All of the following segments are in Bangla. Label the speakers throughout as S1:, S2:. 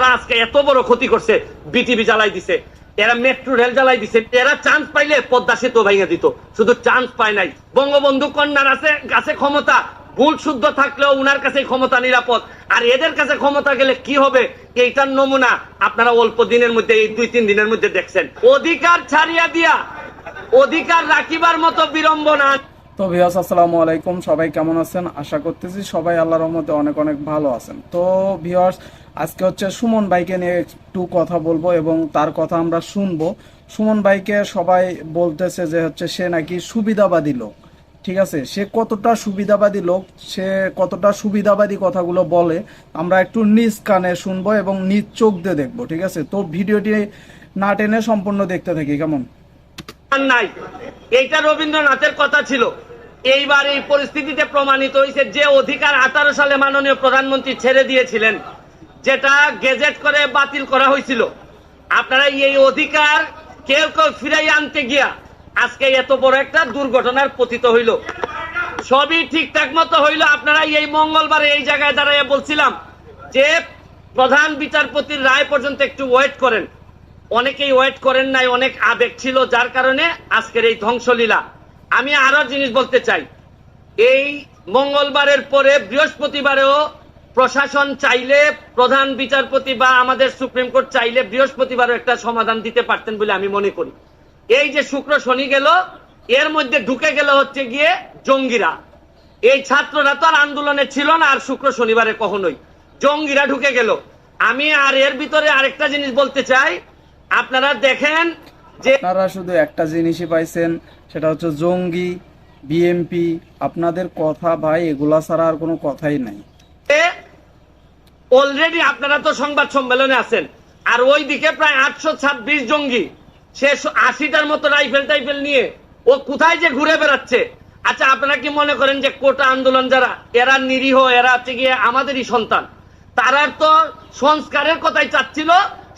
S1: তারা আজকে এত বড় ক্ষতি করছে, বিটিভি জ্বালাই দিছে, এরা মেট্রো রেল জ্বালাই দিছে, এরা চান্স পাইলে পদ্মা সেতু ভাইয়া দিত। শুধু চান্স পায় নাই। বঙ্গবন্ধু কন্যার আছে, কাছে ক্ষমতা, ভুল শুদ্ধ থাকলেও উনার কাছে ক্ষমতা নিরাপদ। আর এদের কাছে ক্ষমতা গেলে কি হবে, এইটার নমুনা আপনারা অল্প দিনের মধ্যে, এই দুই তিন দিনের মধ্যে দেখছেন। অধিকার ছাড়িয়া দিয়া, অধিকার রাখিবার মতো বিড়ম্বনা
S2: তো ভিউয়ার্স আসসালামু আলাইকুম। সবাই কেমন আছেন? আশা করতেছি সবাই আল্লাহর রহমতে অনেক অনেক ভালো আছেন। তো ভিউয়ার্স আজকে হচ্ছে সুমন ভাইকে নিয়ে একটু কথা বলব এবং তার কথা আমরা শুনব। সুমন ভাইকে সবাই বলতেছে যে হচ্ছে সে নাকি সুবিধাবাদী লোক, ঠিক আছে? সে কতটা সুবিধাবাদী লোক, সে কতটা সুবিধাবাদী কথাগুলো বলে, আমরা একটু নিজ কানে শুনব এবং নিজ চোখ দিয়ে দেখব, ঠিক আছে? তো ভিডিওটি না টেনে সম্পূর্ণ দেখতে থাকি, কেমন?
S1: নাই। এইটা রবীন্দ্রনাথের কথা ছিল। এইবার এই পরিস্থিতিতে প্রমাণিত হয়েছে যে অধিকার আঠারো সালে মাননীয় প্রধানমন্ত্রী ছেড়ে দিয়েছিলেন, যেটা গেজেট করে বাতিল করা হয়েছিল। আপনারা এই অধিকার কেউ কেউ ফিরাই আনতে গিয়া আজকে এত বড় একটা দুর্ঘটনার পতিত হইল। সবই ঠিকঠাক মতো হইল। আপনারা এই মঙ্গলবার এই জায়গায় দাঁড়াইয়া বলছিলাম যে প্রধান বিচারপতির রায় পর্যন্ত একটু ওয়েট করেন। অনেকেই ওয়েট করেন নাই, অনেক আবেগ ছিল, যার কারণে আজকের এই ধ্বংসলীলা। আমি আরও জিনিস বলতে চাই। এই মঙ্গলবারের পরে বৃহস্পতিবারেও প্রশাসন চাইলে প্রধান বিচারপতি বা আমাদের সুপ্রিম কোর্ট চাইলে বৃহস্পতিবারও একটা সমাধান দিতে পারতেন বলে আমি মনে করি। এই যে শুক্র শনি গেল, এর মধ্যে ঢুকে গেল হচ্ছে গিয়ে জঙ্গিরা। এই ছাত্ররা তো আর আন্দোলনে ছিল না আর শুক্র শনিবারে কখনোই। জঙ্গিরা ঢুকে গেল। আমি আর এর ভিতরে আরেকটা জিনিস বলতে চাই। আপনারা দেখেন যে
S2: আপনারা শুধু একটা জিনিসই পাইছেন সেটা হচ্ছে জঙ্গি বিএমপি আপনাদের কথা ভাই, এগুলা ছাড়া আর কোনো কথাই নাই।
S1: অলরেডি আপনারা তো সংবাদ সম্মেলনে আছেন, আর ওই দিকে প্রায় আটশো ছাব্বিশ জঙ্গি, সে আশিটার মতো রাইফেল টাইফেল নিয়ে, ও কোথায় যে ঘুরে বেড়াচ্ছে? আচ্ছা আপনারা কি মনে করেন যে কোটা আন্দোলন যারা, এরা নিরীহ, এরা হচ্ছে গিয়ে আমাদেরই সন্তান? তারা তো সংস্কারের কথাই চাচ্ছিল,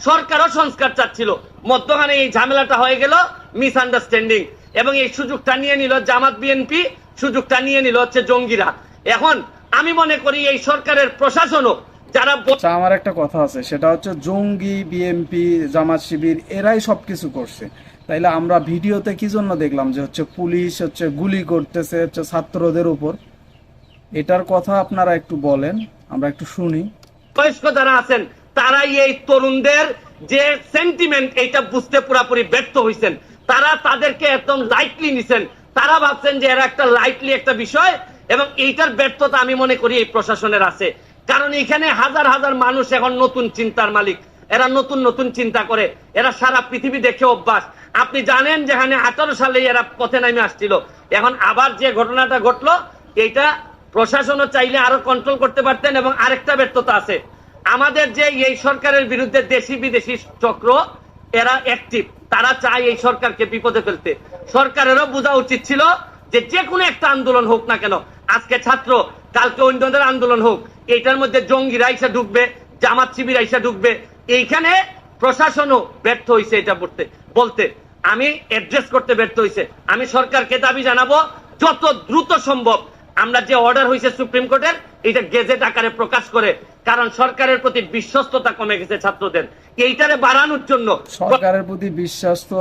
S1: সরকারও সংস্কার চাচ্ছিল। মধ্যখানে এই ঝামেলাটা হয়ে গেল মিসআন্ডারস্ট্যান্ডিং এবং এই সুযোগটা নিয়ে নিল জামাত বিএনপি সুযোগটা নিয়ে নিল হচ্ছে জঙ্গিরা। এখন আমি মনে করি এই সরকারের প্রশাসনও যারা
S2: আচ্ছা আমার একটা কথা আছে সেটা হচ্ছে জঙ্গি বিএমপি জামাত শিবির এরাই সবকিছু করছে। তাইলে আমরা ভিডিওতে কি জন্য দেখলাম যে হচ্ছে পুলিশ হচ্ছে গুলি করতেছে হচ্ছে ছাত্রদের উপর? এটার কথা আপনারা একটু বলেন আমরা একটু শুনি।
S1: বয়স্ক যারা আছেন তারাই এই তরুণদের যে সেন্টিমেন্ট এইটা বুঝতে পুরাপুরি ব্যর্থ হয়েছেন তারা তাদেরকে একদম লাইটলি নিছেন। তারা ভাবছেন যে এরা একটা লাইটলি একটা বিষয় এবং এইটার ব্যর্থতা আমি মনে করি এই প্রশাসনের আছে। কারণ এখানে হাজার হাজার মানুষ এখন নতুন চিন্তার মালিক। এরা নতুন নতুন চিন্তা করে। এরা সারা পৃথিবী দেখে অভ্যাস। আপনি জানেন যেখানে আঠারো সালে এরা পথে নামে আসছিল। এখন আবার যে ঘটনাটা ঘটলো, এইটা প্রশাসনও চাইলে আরও কন্ট্রোল করতে পারতেন এবং আরেকটা ব্যর্থতা আছে। আমাদের যে এই সরকারের বিরুদ্ধে দেশি বিদেশি চক্র এরা অ্যাক্টিভ তারা চায় এই সরকারকে বিপদে ফেলতে। সরকারেরও বোঝা উচিত ছিল যে যে কোনো একটা আন্দোলন হোক না কেন, আজকে ছাত্র, কালকে অন্যদের আন্দোলন হোক, এইটার মধ্যে জঙ্গিরা এসে ঢুকবে, জামাত শিবির এসে ঢুকবে। এইখানে প্রশাসনও ব্যর্থ হয়েছে এটা বলতে। বলতে, আমি অ্যাড্রেস করতে ব্যর্থ হয়েছে আমি সরকারকে দাবি জানাব, যত দ্রুত সম্ভব আমরা যে অর্ডার হয়েছে সুপ্রিম কোর্টের এটা গেজেট আকারে প্রকাশ করে কারণ সরকারের প্রতি বিশ্বস্ততা কমে গেছে ছাত্রদের। এইটারে বাড়ানোর জন্য
S2: সরকারের প্রতি বিশ্বাস তো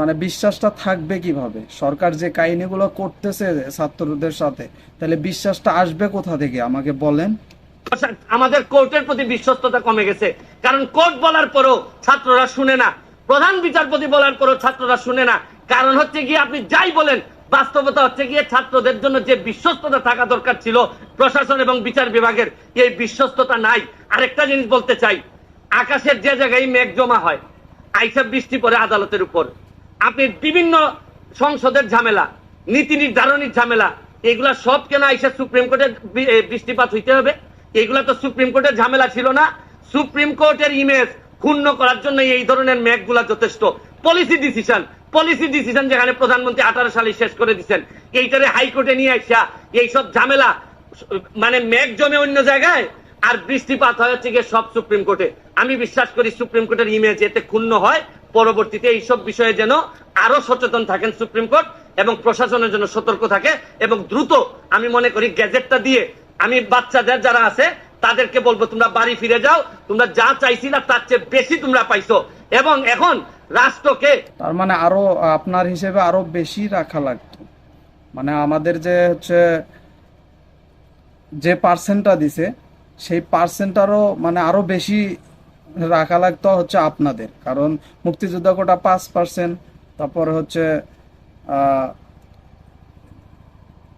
S2: মানে বিশ্বাসটা থাকবে কীভাবে? সরকার যে কাহিনীগুলো করতেছে ছাত্রদের সাথে তাহলে বিশ্বাসটা আসবে কোথা থেকে? আমাকে বলেন।
S1: আমাদের কোর্টের প্রতি বিশ্বস্ততা কমে গেছে। কারণ কোর্ট বলার পরও ছাত্ররা শুনে না। প্রধান বিচারপতি বলার পরও ছাত্ররা শুনে না। কারণ হচ্ছে কি আপনি যাই বলেন বাস্তবতা হচ্ছে গিয়ে ছাত্রদের জন্য যে বিশ্বস্ততা থাকা দরকার ছিল প্রশাসন এবং বিচার বিভাগের, এই বিশ্বস্ততা নাই। আরেকটা জিনিস বলতে চাই, আকাশের যে জায়গায় মেঘ জমা হয়, আইসা বৃষ্টি পড়ে আদালতের উপর। আপনি বিভিন্ন সংসদের ঝামেলা, নীতি নির্ধারণীর ঝামেলা, এগুলা সব কেন আইসা সুপ্রিম কোর্টের বৃষ্টিপাত হইতে হবে? এগুলা তো সুপ্রিম কোর্টের ঝামেলা ছিল না। সুপ্রিম কোর্টের ইমেজ ক্ষুণ্ণ করার জন্য এই ধরনের মেঘগুলা যথেষ্ট। পলিসি ডিসিশন পলিসি ডিসিশন যেখানে প্রধানমন্ত্রী আঠারো সালে শেষ করে দিচ্ছেন এইটারে হাইকোর্টে নিয়ে আসা এইসব ঝামেলা মানে মেঘ জমে অন্য জায়গায়, আর বৃষ্টিপাত হয় হচ্ছে গিয়ে সব সুপ্রিম কোর্টে। আমি বিশ্বাস করি সুপ্রিম কোর্টের ইমেজ এতে ক্ষুণ্ণ হয়, পরবর্তীতে এইসব বিষয়ে যেন আরও সচেতন থাকেন সুপ্রিম কোর্ট এবং প্রশাসনের জন্য সতর্ক থাকে এবং দ্রুত, আমি মনে করি, গ্যাজেটটা দিয়ে, আমি বাচ্চাদের যারা আছে, তাদেরকে বলব, তোমরা বাড়ি ফিরে যাও, তোমরা যা চাইছিলা তার চেয়ে বেশি তোমরা পাইছো। এবং এখন রাষ্ট্রকে
S2: তার মানে আরও, আপনার হিসেবে আরও বেশি রাখা লাগতো। মানে আমাদের যে হচ্ছে, যে পার্সেন্টটা দিছে, সেই পার্সেন্টটারও মানে আরও বেশি রাখা লাগতো হচ্ছে আপনাদের। কারণ মুক্তিযোদ্ধা কোটা পাঁচ পার্সেন্ট, তারপর হচ্ছে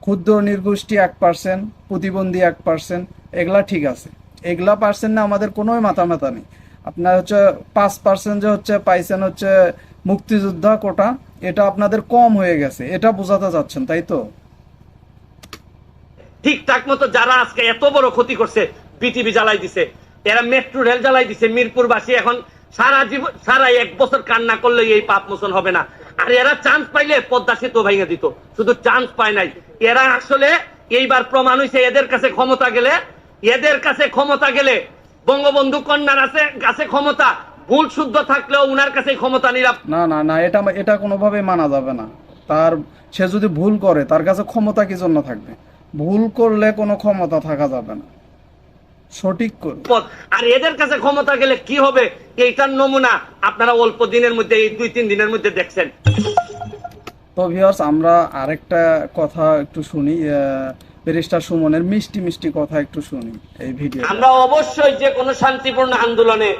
S2: ক্ষুদ্র নির্গোষ্ঠী এক পার্সেন্ট, প্রতিবন্ধী এক পার্সেন্ট, এগুলা ঠিক আছে। এগুলা পার্সেন্ট না আমাদের কোনোই মাথা মাথা নেই। আপনার হচ্ছে পাঁচ পার্সেন্ট যে হচ্ছে পাইছেন হচ্ছে মুক্তিযোদ্ধা কোটা, এটা আপনাদের কম হয়ে গেছে। এটা বোঝাতে যাচ্ছেন তাই তো?
S1: ঠিকঠাক মতো যারা আজকে এত বড় ক্ষতি করছে, বিটিভি জ্বালাই দিছে, এরা মেট্রো রেল জ্বালাই দিছে, মিরপুরবাসী এখন সারা জীবন সারা এক বছর কান্না করলে এই পাপ মোচন হবে না। আর এরা চান্স পাইলে পদ্মা সেতু ভেঙে দিত, শুধু চান্স পায় নাই। এরা আসলে এইবার প্রমাণ হয়েছে এদের কাছে ক্ষমতা গেলে, এদের কাছে ক্ষমতা গেলে বঙ্গবন্ধু কন্যার আছে কাছে ক্ষমতা। ভুল শুদ্ধ থাকলেও উনার কাছে ক্ষমতা নিরাপ
S2: না না না এটা এটা কোনোভাবে মানা যাবে না। তার সে যদি ভুল করে তার কাছে ক্ষমতা কি জন্য থাকবে? ভুল করলে কোনো ক্ষমতা থাকা যাবে না। সঠিক
S1: আর এদের কাছে ক্ষমতা গেলে কি হবে? এইটার নমুনা আপনারা অল্প দিনের মধ্যে এই দুই তিন দিনের মধ্যে দেখছেন।
S2: তো ভিউয়ার্স আমরা আরেকটা কথা একটু শুনি। ব্যারিস্টার সুমনের মিষ্টি মিষ্টি কথা একটু শুনি এই ভিডিও
S1: আমরা অবশ্যই যে কোনো শান্তিপূর্ণ আন্দোলনে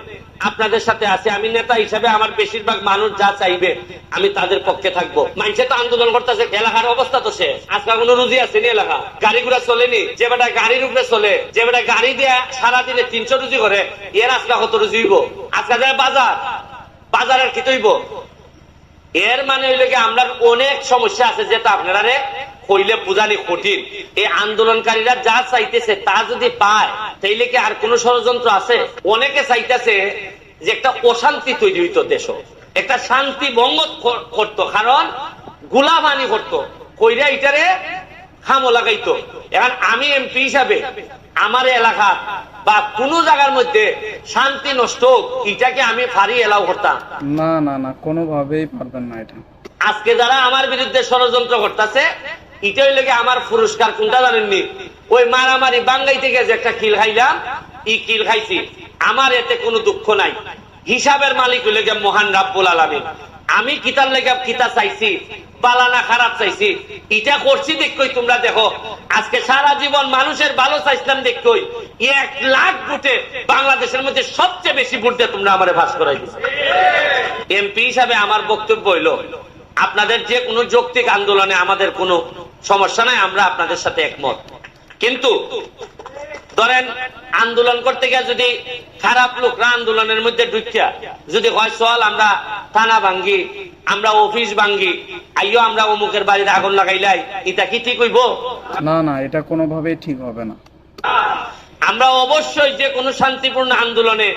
S1: আপনাদের সাথে আছি। আমি নেতা হিসাবে আমার বেশিরভাগ মানুষ যা চাইবে, আমি তাদের পক্ষে থাকব। মানুষে তো আন্দোলন করতেছে, এলাকার অবস্থা তো সে। আজকাল কোনো রুজি আছে নি এলাকা? গাড়ি ঘোড়া চলেনি যে বেটা গাড়ির উপরে চলে, যে বেটা গাড়ি দিয়ে সারাদিনে তিনশো রুজি করে, এর আজকা কত রুজি হইব? আজকা যায় বাজার। বাজারের কি তৈব? এর মানে হইলে কি আমরা অনেক সমস্যা আছে যেটা আপনারা কইলে বুঝানি কঠিন। এই আন্দোলনকারীরা যা চাইতেছে তা যদি পায় তাইলে কি আর কোন ষড়যন্ত্র আছে? অনেকে চাইতেছে যে একটা অশান্তি তৈরি হইতো দেশ। একটা শান্তি ভঙ্গ কর- করতো কারণ গুলামানি করতো কইরা এটারে খামো লাগাইতো। এখন আমি এমপি হিসাবে আমার এলাকা বা কোন জায়গার মধ্যে শান্তি নষ্ট হোক এটাকে আমি ফারি এলাও করতাম।
S2: না না না কোনোভাবেই পারবেন না এটা।
S1: আজকে যারা আমার বিরুদ্ধে ষড়যন্ত্র করতেছে এটাই লেগে আমার পুরস্কার কোনটা জানেননি? ওই মারামারি বাঙ্গাই থেকে যে একটা কিল খাইলাম, ই কিল খাইছি। আমার এতে কোনো দুঃখ নাই। হিসাবের মালিক হইলে গিয়ে মহান রাব্বুল আলামিন। আমি কিতার লেগে কিতা চাইছি পালানা খারাপ চাইছি। এটা করছি দেখই তোমরা দেখো। আজকে সারা জীবন মানুষের ভালো চাইছিলাম দেখই। এক লাখ ভোটে বাংলাদেশের মধ্যে সবচেয়ে বেশি ভোট দিয়ে তোমরা আমার ভাস করাই দিছো। এমপি হিসাবে আমার বক্তব্য হইল আপনাদের যে কোনো যৌক্তিক আন্দোলনে আমাদের কোনো সমস্যা নাই আমরা আপনাদের সাথে একমত। কিন্তু ধরেন আন্দোলন করতে গিয়ে যদি খারাপ লোকরা আন্দোলনের মধ্যে ঢুকিয়া যদি হয় চল আমরা থানা ভাঙ্গি আমরা অফিস ভাঙ্গি আইও আমরা অমুকের বাড়িতে আগুন লাগাইলাই এটা কি ঠিক হইব?
S2: না না এটা কোনোভাবেই ঠিক হবে না।
S1: আমরা অবশ্যই যে কোনো শান্তিপূর্ণ আন্দোলনে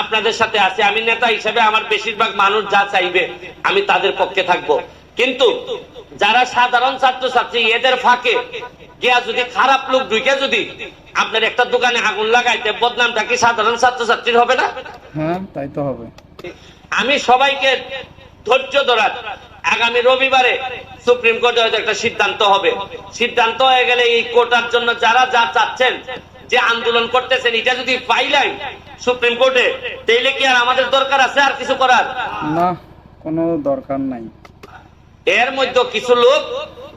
S1: আপনাদের সাথে আছি। আমি নেতা হিসেবে আমার বেশিরভাগ মানুষ যা চাইবে আমি তাদের পক্ষে থাকব। কিন্তু যারা সাধারণ ছাত্রছাত্রী এদের ফাঁকে গিয়া যদি খারাপ লোক ঢুকে যদি আপনার একটা দোকানে আগুন লাগাইতে বদনামটা কি সাধারণ ছাত্রছাত্রীর হবে না?
S2: হ্যাঁ তাই তো হবে।
S1: আমি সবাইকে ধৈর্য ধরার আগামী রবিবারে সুপ্রিম কোর্টে হয়তো একটা সিদ্ধান্ত হবে। সিদ্ধান্ত হয়ে গেলে এই কোর্টার জন্য যারা যা চাচ্ছেন যে আন্দোলন করতেছেন এটা যদি পাইলাই সুপ্রিম কোর্টে তাইলে কি আর আমাদের দরকার আছে আর কিছু করার?
S2: না কোনো দরকার নাই।
S1: এর মধ্যে কিছু লোক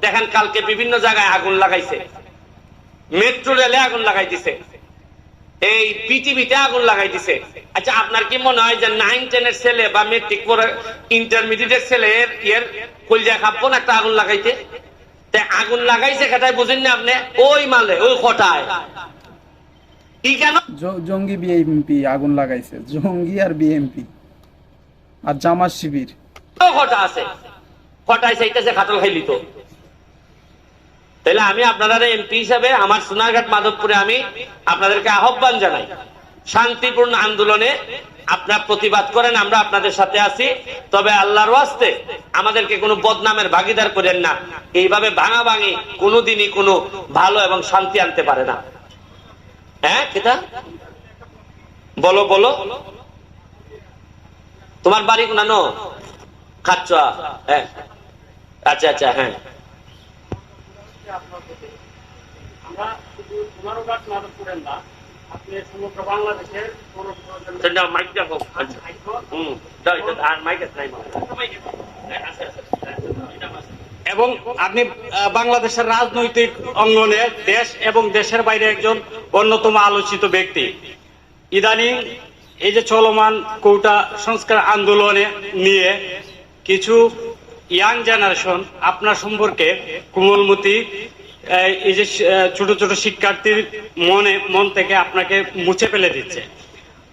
S1: দেখেন কালকে বিভিন্ন জায়গায় আগুন লাগাইছে। মেট্রো রেলে আগুন লাগাই দিছে। এই পৃথিবীতে আগুন লাগাই দিছে। আচ্ছা আপনার কি মনে হয় যে নাইন টেনের ছেলে বা মেট্রিক পরে ইন্টারমিডিয়েট ছেলে এর এর কলজা খাপ্প না একটা আগুন লাগাইতে? তে আগুন লাগাইছে খেটায় বুঝেন না আপনি? ওই মালে ওই খটায়। কি কেন?
S2: জঙ্গি বিএমপি আগুন লাগাইছে। জঙ্গি আর বিএমপি আর জামাত শিবির।
S1: খটা আছে। খাটল খাইলি তো। তাহলে আমি আপনারা এমপি হিসাবে আমার সোনারঘাট মাধবপুরে আমি আপনাদেরকে আহ্বান জানাই। শান্তিপূর্ণ আন্দোলনে আপনার প্রতিবাদ করেন আমরা আপনাদের সাথে আছি। তবে আল্লাহর ওয়াস্তে আমাদেরকে কোনো বদনামের ভাগিদার করেন না। এইভাবে ভাঙা ভাঙি কোনোদিনই কোনো ভালো এবং শান্তি আনতে পারে না। হ্যাঁ বলো বলো। তোমার বাড়ি কোনানো খাচ্ছ হ্যাঁ। আচ্ছা আচ্ছা হ্যাঁ। বাংলাদেশের মাইক দেখো
S3: এবং আপনি বাংলাদেশের রাজনৈতিক অঙ্গনে দেশ এবং দেশের বাইরে একজন অন্যতম আলোচিত ব্যক্তি। ইদানিং এই যে চলমান কৌটা সংস্কার আন্দোলনে নিয়ে কিছু ইয়াং জেনারেশন আপনার সম্পর্কে কোমলমতি এই যে ছোট ছোট শিক্ষার্থীর মনে, মন থেকে আপনাকে মুছে ফেলে দিচ্ছে।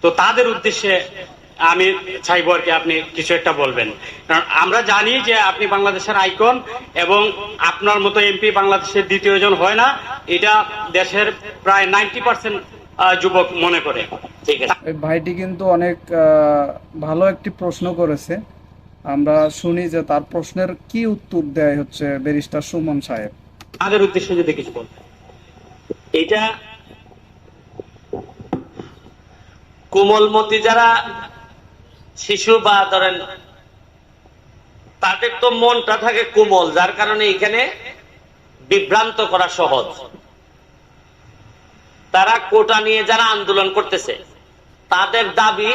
S3: তো তাদের উদ্দেশ্যে আমি চাইব আর কি আপনি কিছু একটা বলবেন। কারণ আমরা জানি যে আপনি বাংলাদেশের আইকন এবং আপনার মতো এমপি বাংলাদেশের দ্বিতীয় জন হয় না এটা দেশের প্রায় নাইনটি পার্সেন্ট যুবক মনে করে।
S1: ঠিক আছে।
S2: ভাইটি কিন্তু অনেক ভালো একটি প্রশ্ন করেছে। আমরা শুনি যে তার প্রশ্নের কি উত্তর দেয় হচ্ছে ব্যারিস্টার সুমন সাহেব।
S3: তাদের উদ্দেশ্যে যদি কিছু বলতেন
S1: এটা কোমলমতি যারা শিশু বা ধরেন তাদের তো মনটা থাকে কোমল, যার কারণে এখানে বিভ্রান্ত করা সহজ। তারা কোটা নিয়ে যারা আন্দোলন করতেছে, তাদের দাবি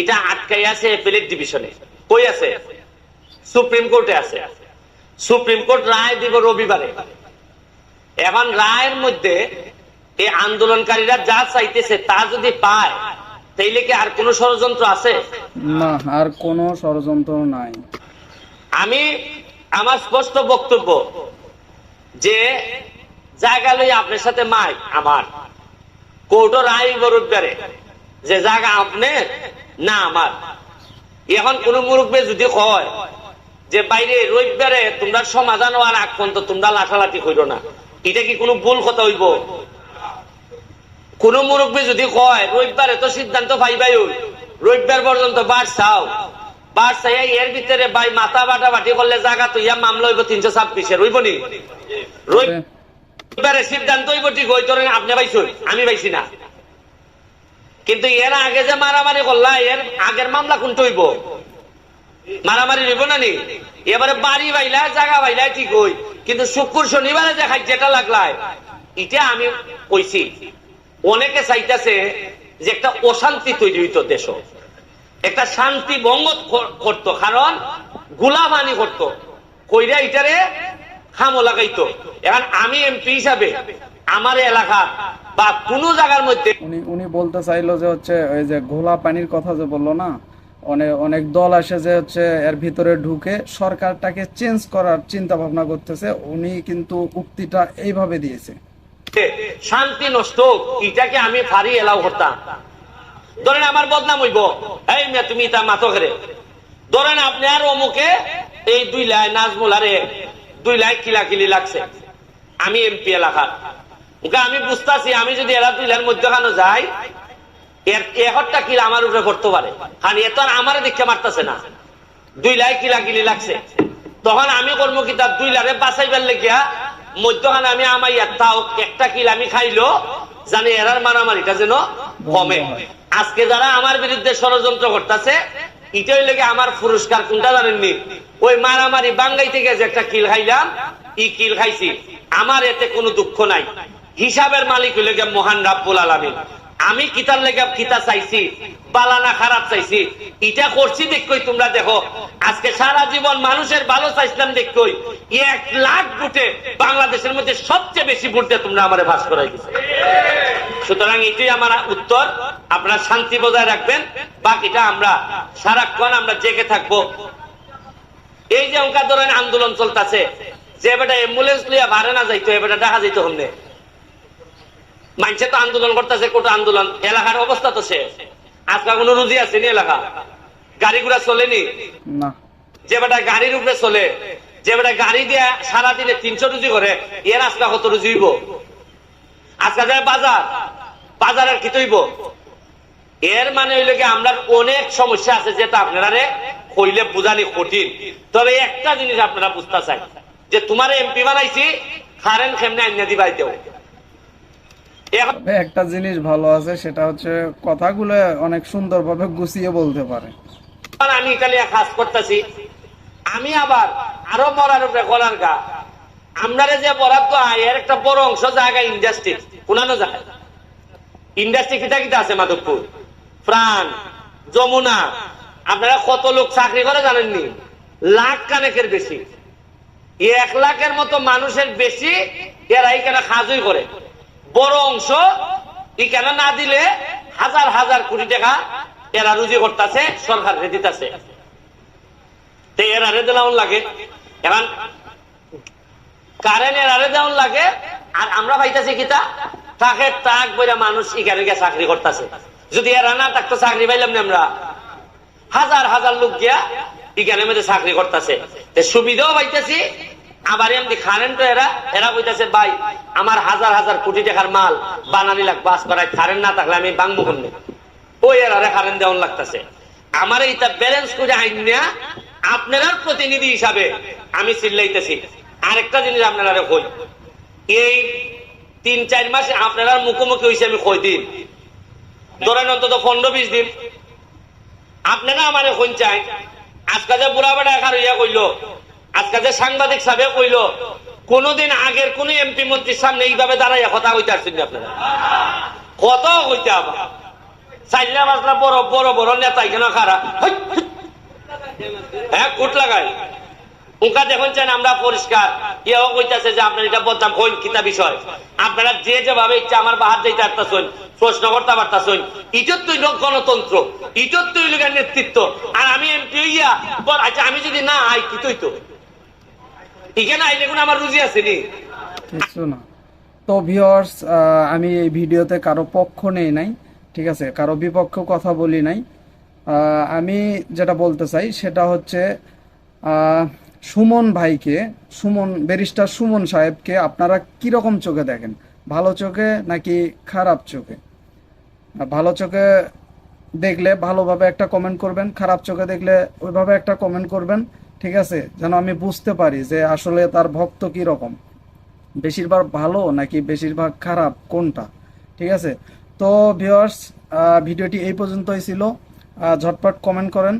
S1: এটা আটকাই আছে এপিলেট ডিভিশনে কই আছে? সুপ্রিম কোর্টে আছে। সুপ্রিম কোর্ট রায় দিব রবিবারে। এখন রায়ের মধ্যে এই আন্দোলনকারীরা যা চাইতেছে তা যদি পায়, তাইলে কি আর কোনো ষড়যন্ত্র আছে?
S2: না, আর কোনো ষড়যন্ত্র নাই।
S1: আমি আমার স্পষ্ট বক্তব্য যে জায়গা লই আপনার সাথে মাই আমার। কোর্টও রায় রবিবারে যে জায়গা আপনার না আমার। এখন কোন মুরব্বী যদি কয় যে, বাইরে রবিবারে তোমরা সমাধান হওয়ার আগ পর্যন্ত তোমরা লাঠালাঠি কইরো না। এটা কি কোনো ভুল কথা হইব? কোন মুরব্বী যদি কয়, রবিবারে তো সিদ্ধান্ত পাইবাই রবিবার পর্যন্ত বার চাও। বার চাইয়া এর ভিতরে ভাই মাথা বাটা বাটি করলে জায়গা তো ইয়া মামলা হইব তিনশো ছাব্বিশের হইব নি? রবিবারে সিদ্ধান্ত হইব ঠিক আপনি পাইছো আমি পাইছি না। কিন্তু এর আগে যে মারামারি করলা এর আগের মামলা কোনটা হইব? মারামারি হইব না নি? এবারে বাড়ি বাইলা জায়গা বাইলা ঠিক হই কিন্তু শুক্র শনিবারে যে যেটা লাগলায়। এটা আমি কইছি। অনেকে চাইতেছে যে একটা অশান্তি তৈরি হইতো দেশ। একটা শান্তি ভঙ্গ কর- করতো, কারণ গুলামানি করতো। কইরা এটারে খামো লাগাইতো। এখন আমি এমপি হিসাবে আমার এলাকা বা কোনো জায়গার মধ্যে
S2: উনি উনি বলতে চাইলো যে হচ্ছে ওই যে ঘোলা পানির কথা যে বলল না অনেক অনেক দল আসে যে হচ্ছে এর ভিতরে ঢুকে সরকারটাকে চেঞ্জ করার চিন্তা ভাবনা করতেছে। উনি কিন্তু উক্তিটা এইভাবে দিয়েছে।
S1: শান্তি নষ্ট এটাকে আমি ফারি এলাও করতাম। ধরেন আমার বদনাম হইব। এই মেয়ে, তুমি তা মাথো ধরেন আপনার অমুকে এই দুই লাই আরে, দুই লাই কিলাকিলি লাগছে। আমি এমপি এলাকার। ওকে, আমি বুঝতেছি, আমি যদি এরা দুই লাইন মধ্যখানে যাই, এর এহরটা কিলা আমার উপরে পড়তে পারে। কারণ এ তো আর আমার দেখে মারতেছে না। দুই লাই কিলাকিলি লাগছে। তখন আমি করব কি দুই লারে বাঁচাইবার লেগিয়া মধ্যখানে আমি আমার একটা কিল আমি খাইলো জানি এরার মারামারিটা যেন কমে। আজকে যারা আমার বিরুদ্ধে ষড়যন্ত্র করতেছে এটাই লেগে আমার পুরস্কার কোনটা জানেননি ওই মারামারি বাঙ্গাই থেকে যে একটা কিল খাইলাম ই কিল খাইছি। আমার এতে কোনো দুঃখ নাই। হিসাবের মালিক হইলে মহান রাব্বুল আলামিন। আমি কিতার লেগে কিতা চাইছি, বালানা খারাপ চাইছি। এটা করছি দেখই তোমরা দেখো। আজকে সারা জীবন মানুষের ভালো চাইছিলাম দেখই। এক লাখ ভোটে বাংলাদেশের মধ্যে সবচেয়ে বেশি ভোট দিয়ে তোমরা আমার ভাস করাই দিচ্ছে সুতরাং এটাই আমার উত্তর। আপনারা শান্তি বজায় রাখবেন। বাকিটা আমরা সারাক্ষণ আমরা জেগে থাকব। এই যে অঙ্কা ধরেন আন্দোলন চলতেছে, যে বেটা অ্যাম্বুলেন্স লিয়া ভাড়ে না যাইতো, এ বেটা দেখা যাইতো হমনে। মানুষে তো আন্দোলন করতেছে কোটা আন্দোলন। এলাকার অবস্থা তো সে আজকাল কোনো রুজি আছে নি এলাকা? গাড়ি ঘোড়া চলেনি যে বেটা গাড়ির উপরে চলে যে বেটা গাড়ি দিয়ে সারাদিনে তিনশো রুজি করে এর আজকা কত রুজি হইব? আজকা যায় বাজার বাজারের কি তৈব? এর মানে হইলে কি আমরা অনেক সমস্যা আছে যেটা আপনারা রে কইলে বুঝানি কঠিন। তবে একটা জিনিস আপনারা বুঝতে চাই যে তোমার এমপি বানাইছি খারেন খেমনে আইনা দিবাই দেও?
S2: একটা জিনিস ভালো আছে সেটা হচ্ছে কথাগুলো অনেক সুন্দরভাবে গুছিয়ে বলতে পারে।
S1: আমি ইটালিয়া কাজ করতেছি। আমি আবার আরও মরার উপরে গলার গা। আপনারে যে বরাদ্দ হয় এর একটা বড় অংশ জায়গা ইন্ডাস্ট্রি কোনানো যায়। ইন্ডাস্ট্রি কিটা কিটা আছে মাধবপুর প্রাণ যমুনা। আপনারা কত লোক চাকরি করে জানেননি? লাখ কানেকের বেশি। এক লাখের মতো মানুষের বেশি এরা এখানে খাজুই করে। বড় অংশ এখানে না দিলে হাজার হাজার কোটি টাকা এরা রুজি করতেছে, সরকার দিতেছে। লাগে। এখন কারেন্ট লাগে, আর আমরা পাইতেছি কিতা তাকে তাক বইরা মানুষ এখানে গিয়ে চাকরি করতেছে। যদি এরা না থাকতো, চাকরি পাইলাম না আমরা। হাজার হাজার লোক গিয়া এখানে মধ্যে চাকরি করতেছে। সুবিধাও পাইতেছি আবার এমনি খারেন তো এরা এরা বইতেছে ভাই, আমার হাজার হাজার কোটি টাকার মাল বানানি লাগ বাস করায় কারেন্ট না থাকলে আমি বাংবো করলে ওই এরা কারেন্ট দেওয়ান লাগতেছে। আমার এইটা ব্যালেন্স করে আইন না আপনার প্রতিনিধি হিসাবে আমি চিল্লাইতেছি। আরেকটা জিনিস আপনারা কই, এই তিন, চার মাসে আপনারা মুখোমুখি হয়েছে আমি কই দিন ধরেন অন্তত পনেরো, বিশ দিন। আপনারা আমার এখন চাই আজকে যে বুড়া বেড়া একার ইয়া কইলো আজকে যে সাংবাদিক সাহেব কইলো, কোনদিন আগের কোন এমপি মন্ত্রীর সামনে এইভাবে দাঁড়াইয়া কথা কইতে আসছেন আপনারা? কত কইতে আবার। বড় বড় বড় নেতা। হ্যাঁ কুট চান আমরা পরিষ্কার। ইয়েও কইতাছে যে আপনার এটা বদনাম কিতা বিষয়? আপনারা যে যেভাবে ইচ্ছা আমার বাহার যাইতে পারতাছেন প্রশ্ন করতে পারতাছেন। ইটর তুই লোক গণতন্ত্র ইটর তুই নেতৃত্ব। আর আমি এমপি হইয়া আচ্ছা আমি যদি না আই, কি তুই তো আমার রুজি আছে
S2: কিছু না। তো ভিওর্স আমি এই ভিডিওতে কারও পক্ষ নেই নাই, ঠিক আছে? কারও বিপক্ষ কথা বলি নাই। আমি যেটা বলতে চাই সেটা হচ্ছে সুমন ভাইকে, সুমন ব্যারিস্টার সুমন সাহেবকে আপনারা কীরকম চোখে দেখেন? ভালো চোখে নাকি খারাপ চোখে? ভালো চোখে দেখলে ভালোভাবে একটা কমেন্ট করবেন, খারাপ চোখে দেখলে ওইভাবে একটা কমেন্ট করবেন। ঠিক আছে? যেন আমি বুঝতে পারি যে আসলে তার ভক্ত কি রকম বেশিরভাগ ভালো নাকি বেশিরভাগ খারাপ? কোনটা? ঠিক আছে? তো ভিওয়ার্স ভিডিওটি এই পর্যন্তই ছিল। ঝটপট কমেন্ট করেন।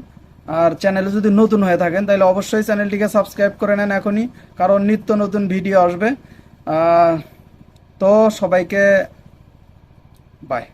S2: আর চ্যানেলে যদি নতুন হয়ে থাকেন, তাহলে অবশ্যই চ্যানেলটিকে সাবস্ক্রাইব করে নেন এখনই, কারণ নিত্য নতুন ভিডিও আসবে। তো সবাইকে বাই